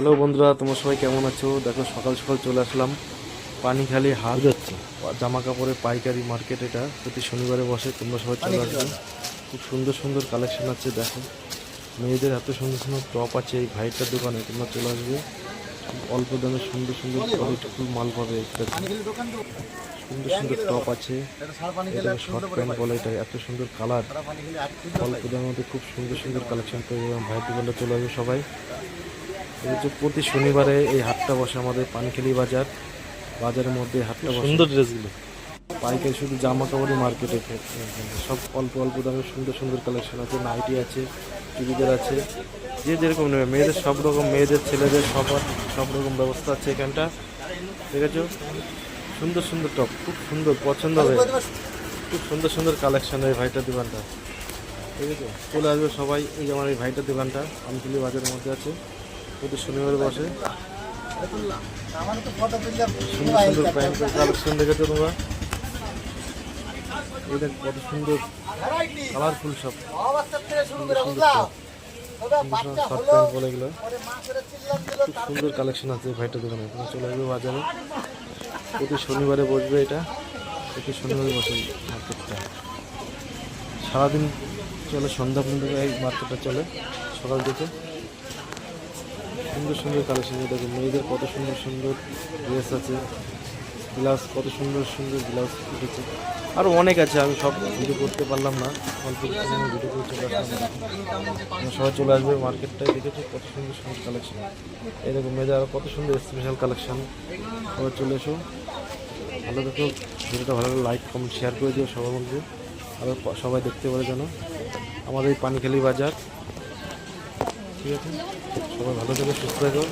Hello বন্ধুরা তোমরা সবাই কেমন আছো? দেখো সকাল সকাল চলে আসলাম। পানিখালি হাট যাচ্ছে জামা কাপড়ের পাইকারি মার্কেট এটা। প্রতি শনিবারে বসে তোমরা সবাই চলে আসবে। খুব সুন্দর সুন্দর কালেকশন আছে দেখো। মেয়েদের এত সুন্দর সুন্দর টপ আছে এই ভাইটার দোকানে তোমরা চলে আসবে। অল্প দামে সুন্দর সুন্দর কোয়ালিটিফুল মাল পাবে সুন্দর সুন্দর টপ আছে। এটা শর্ট প্যান্ট বলে এটা এত সুন্দর কালার অল্প দামের মধ্যে খুব সুন্দর সুন্দর কালেকশন পেয়ে যাবেন ভাইয়ের দোকানটা চলে আসবে সবাই। যে প্রতি শনিবারে এই হাটটা বসে আমাদের পানখেলি বাজার। বাজারের মধ্যে হাটটা বসে। সুন্দর ড্রেসগুলো। পাইকারি শুধু জামা কাপড়ই মার্কেটে সব অল্প অল্প দামে সুন্দর সুন্দর কালেকশন আছে। নাইটি আছে চুড়িদার আছে। যে যেরকম নেবে। মেয়েদের সব রকম মেয়েদের ছেলেদের সবার সব রকম ব্যবস্থা আছে এখানটা। ঠিক আছে? সুন্দর সুন্দর টপ খুব সুন্দর পছন্দ হবে। খুব সুন্দর সুন্দর কালেকশন এই ভাইটার দোকানটা। ঠিক আছে? চলে আসবে সবাই। এই যে আমার এই ভাইটার দোকানটা। আমতলি বাজারের মধ্যে আছে। প্রতি শনিবারে বসে। সুন্দর সুন্দর কালেকশন দেখেছ তোমরা? এই কত সুন্দর কালারফুল সব সুন্দর কালেকশন আছে ভাইটার দোকানে। চলে আসবে বাজারে। প্রতি শনিবারে বসবে এটা। প্রতি শনিবারে বসে মার্কেটটা সারাদিন চলে সন্ধ্যা পর্যন্ত এই মার্কেটটা চলে সকাল থেকে। সুন্দর সুন্দর কালেকশন দেখো মেয়েদের কত সুন্দর সুন্দর ড্রেস আছে ব্লাউজ কত সুন্দর সুন্দর ব্লাউজ উঠেছে। আরও অনেক আছে, আমি সব ভিডিও করতে পারলাম না, অল্প ভিডিও করে চলে আসলাম তোমরা সবাই চলে আসবে মার্কেটটায় দেখেছ, কত সুন্দর সুন্দর কালেকশন এই দেখো, মেয়েদের আরও কত সুন্দর স্পেশাল কালেকশন সবাই চলে এসো। ভালো দেখো ভিডিওটা ভালো লাইক কমেন্ট শেয়ার করে দিও সবার মধ্যে আরও সবাই দেখতে পারে যেন। আমাদের এই পানিখালি বাজার। ঠিক আছে? সবাই ভালো থেকো সুস্থ থেকো।